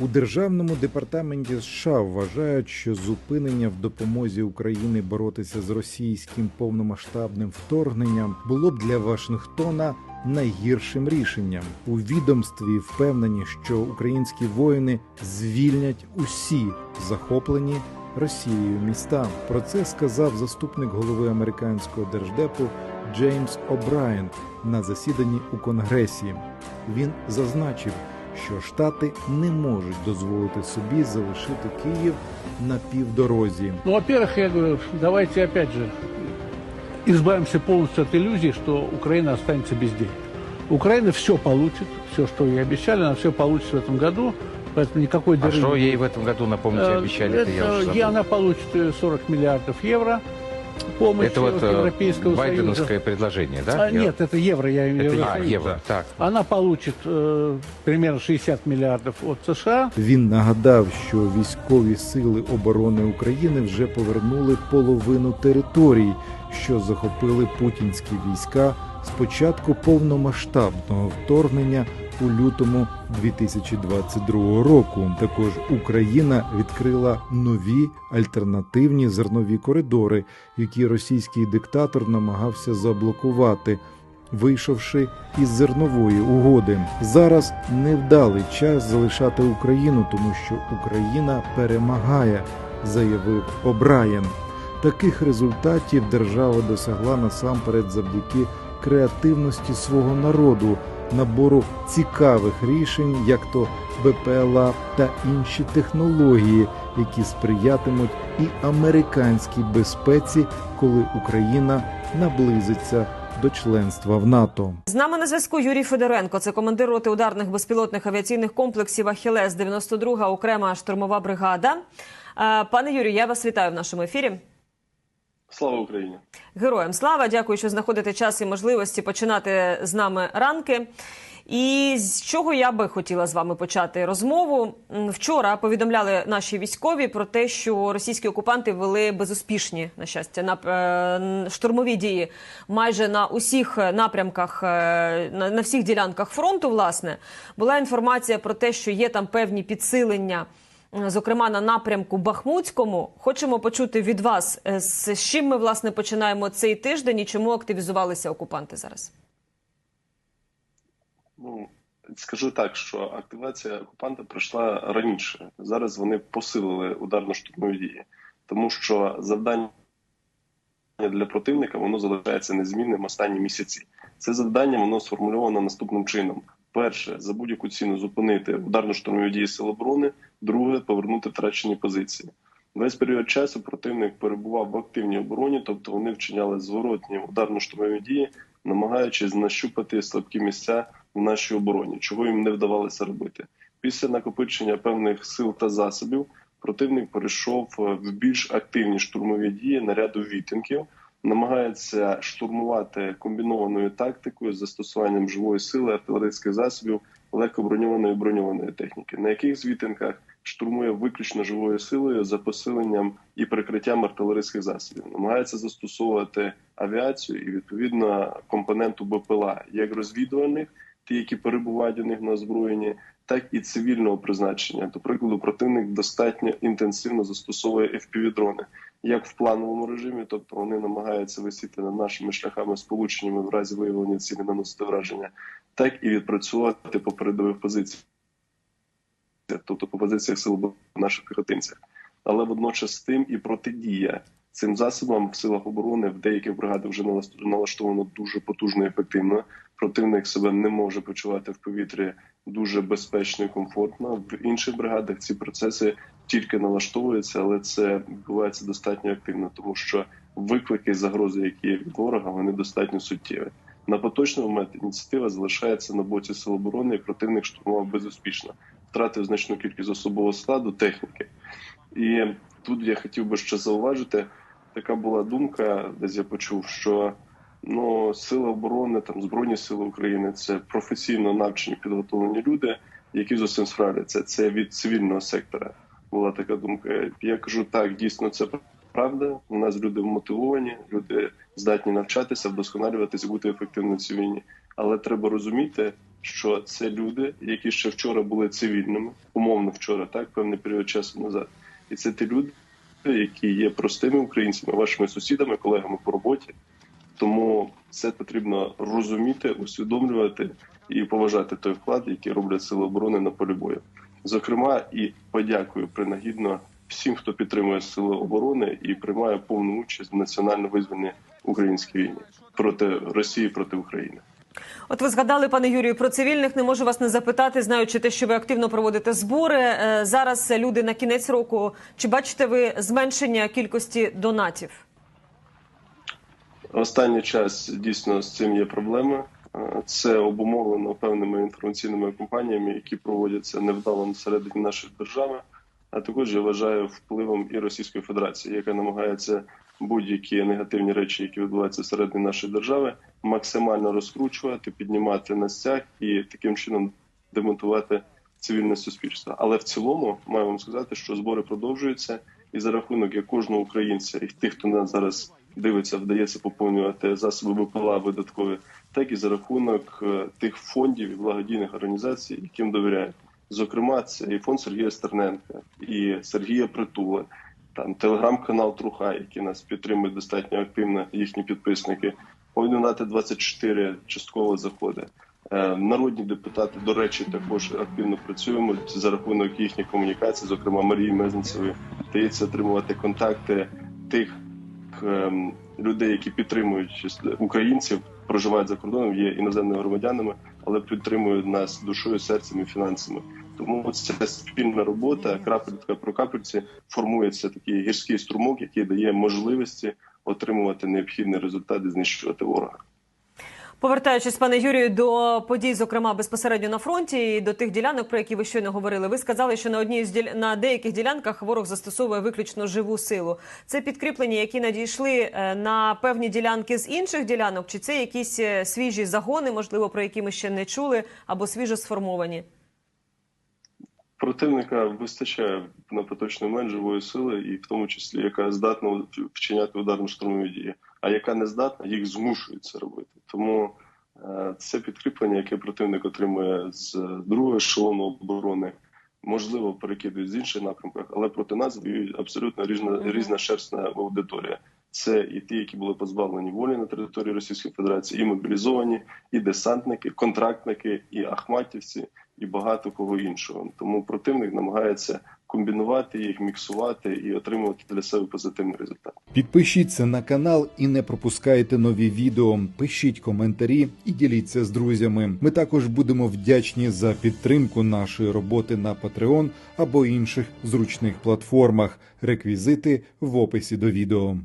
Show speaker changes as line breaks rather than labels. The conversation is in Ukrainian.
У державному департаменті США вважають, що зупинення в допомозі Україні боротися з російським повномасштабним вторгненням було б для Вашингтона найгіршим рішенням. У відомстві впевнені, що українські воїни звільнять усі захоплені Росією міста. Про це сказав заступник голови американського держдепу Джеймс О'Брайен на засіданні у Конгресі. Він зазначив, що штати не можуть дозволити собі залишити Київ на півдорозі.
Ну, во-первых, я говорю, давайте опять же избавимся полностью от иллюзии, что Украина останется без денег. Украина все получит, все, что ей обещали, она все получит в этом году, поэтому никакой
А
дыры
что
не
ей в этом году, напомните,
Э,
обещали? Это я
это
уже
и
забыл.
она получит э, 40 миллиардов евро помощи
Это вот
от
э,
Европейского
байденовское
Союза.
предложение, да?
А,
Я-
нет, это евро, я имею в
Это
виду.
а, евро, так.
Она получит э, примерно 60 миллиардов от США.
Він нагадав, що військові сили оборони України вже повернули половину територій, що захопили путінські війська з початку повномасштабного вторгнення у лютому 2022 року. Також Україна відкрила нові альтернативні зернові коридори, які російський диктатор намагався заблокувати. Вийшовши із зернової угоди, зараз невдалий час залишати Україну, тому що Україна перемагає, заявив Обраєн. Таких результатів держава досягла насамперед завдяки креативності свого народу, набору цікавих рішень, як то БПЛА та інші технології, які сприятимуть і американській безпеці, коли Україна наблизиться до членства в НАТО.
З нами на зв'язку Юрій Федоренко. Це командир роти ударних безпілотних авіаційних комплексів Ахілес, 92-га окрема штурмова бригада. Е, Пане Юрію, я вас вітаю в нашому ефірі.
Слава Україні!
Героям слава! Дякую, що знаходите час і можливості починати з нами ранки. І з чого я би хотіла з вами почати розмову? Вчора повідомляли наші військові про те, що російські окупанти вели безуспішні, на щастя, нап- е, штурмові дії майже на усіх напрямках, е, на, на всіх ділянках фронту. Власне, була інформація про те, що є там певні підсилення. Зокрема, на напрямку Бахмутському хочемо почути від вас, е, з чим ми власне починаємо цей тиждень і чому активізувалися окупанти зараз.
Ну скажу так, що активація окупанта пройшла раніше. Зараз вони посилили ударно-штурмові дії, тому що завдання для противника воно залишається незмінним останні місяці. Це завдання воно сформульовано наступним чином: перше за будь-яку ціну зупинити ударно-штурмові дії сил оборони, друге повернути втрачені позиції. Весь період часу противник перебував в активній обороні, тобто вони вчиняли зворотні ударно-штурмові дії, намагаючись нащупати слабкі місця в нашій обороні, чого їм не вдавалося робити. Після накопичення певних сил та засобів противник перейшов е, в більш активні штурмові дії наряду відтинків, намагається штурмувати комбінованою тактикою з застосуванням живої сили, артилерійських засобів, легкоброньованої і броньованої техніки, на яких з відтинках штурмує виключно живою силою за посиленням і прикриттям артилерійських засобів, намагається застосовувати авіацію і відповідно компоненту БПЛА, як розвідувальних, ті, які перебувають у них на озброєнні, так і цивільного призначення. До прикладу, противник достатньо інтенсивно застосовує FPV-дрони, як в плановому режимі, тобто вони намагаються висіти над нашими шляхами сполученнями в разі виявлення цілі наносити враження, так і відпрацювати по передових позиціях, тобто по позиціях сил наших піхотинців. Але водночас тим і протидія цим засобам в силах оборони в деяких бригадах вже налаштовано- дуже потужно і ефективно. Противник себе не може почувати в повітрі дуже безпечно і комфортно. В інших бригадах ці процеси тільки налаштовуються, але це відбувається достатньо активно, тому що виклики загрози, які є від ворога, вони достатньо суттєві. На поточний момент ініціатива залишається на боці сил оборони, і противник штурмував безуспішно, втратив значну кількість особового складу, техніки. І тут я хотів би ще зауважити, така була думка, десь я почув, що ну сили оборони, там збройні сили України це професійно навчені підготовлені люди, які з усім справляться. Це від цивільного сектора. Була така думка. Я кажу, так дійсно це правда. У нас люди мотивовані, люди здатні навчатися, вдосконалюватися, бути ефективними війні. Але треба розуміти, що це люди, які ще вчора були цивільними, умовно вчора, так певний період часу назад, і це ті люди, які є простими українцями, вашими сусідами, колегами по роботі. Тому це потрібно розуміти, усвідомлювати і поважати той вклад, який роблять сили оборони на полі бою. Зокрема, і подякую принагідно всім, хто підтримує сили оборони і приймає повну участь в національно визвольній українській війні проти Росії проти України.
От ви згадали, пане Юрію, про цивільних. Не можу вас не запитати, знаючи те, що ви активно проводите збори. Е, Зараз люди на кінець року. Чи бачите ви зменшення кількості донатів?
Останній час дійсно з цим є проблеми. Е, Це обумовлено певними інформаційними кампаніями, які проводяться невдало всередині нашої держави, а також я вважаю впливом і Російської Федерації, яка намагається будь-які негативні речі, які відбуваються всередині нашої держави, максимально розкручувати, піднімати на стяг і таким чином демонтувати цивільне суспільство. Але в цілому маю вам сказати, що збори продовжуються, і за рахунок як кожного українця і тих, хто нас зараз дивиться, вдається поповнювати засоби БПЛА видаткові, так і за рахунок е, тих фондів і благодійних організацій, яким довіряють. Зокрема, це і фонд Сергія Стерненка, і Сергія Притула, там телеграм-канал Труха, який нас підтримує достатньо активно, їхні підписники. Повідомляти 24 частково заходи. Е, Народні депутати, до речі, також активно працюємо за рахунок їхніх комунікацій, зокрема Марії Мезенцевої, вдається отримувати контакти тих людей, які підтримують українців, проживають за кордоном, є іноземними громадянами, але підтримують нас душою, серцем і фінансами. Тому ця спільна робота, крапелька про капельці, формується такий гірський струмок, який дає можливості отримувати необхідний результат і знищувати ворога.
Повертаючись, пане Юрію, до подій, зокрема безпосередньо на фронті, і до тих ділянок, про які ви щойно говорили. Ви сказали, що на одній з діля... на деяких ділянках ворог застосовує виключно живу силу. Це підкріплення, які надійшли е, на певні ділянки з інших ділянок, чи це якісь е, свіжі загони, можливо, про які ми ще не чули, або свіжо сформовані?
Противника вистачає на поточний момент живої сили, і в тому числі яка здатна вчиняти ударно-штурмові дії, а яка не здатна, їх змушують це робити. Тому е, це підкріплення, яке противник отримує з другої ешелону оборони, можливо, перекидують з інших напрямках, але проти нас воюють абсолютно різна різна шерстна аудиторія. Це і ті, які були позбавлені волі на території Російської Федерації, і мобілізовані, і десантники, контрактники, і ахматівці, і багато кого іншого. Тому противник намагається комбінувати їх, міксувати і отримувати для себе позитивний результат.
Підпишіться на канал і не пропускайте нові відео. Пишіть коментарі і діліться з друзями. Ми також будемо вдячні за підтримку нашої роботи на Patreon або інших зручних платформах. Реквізити в описі до відео.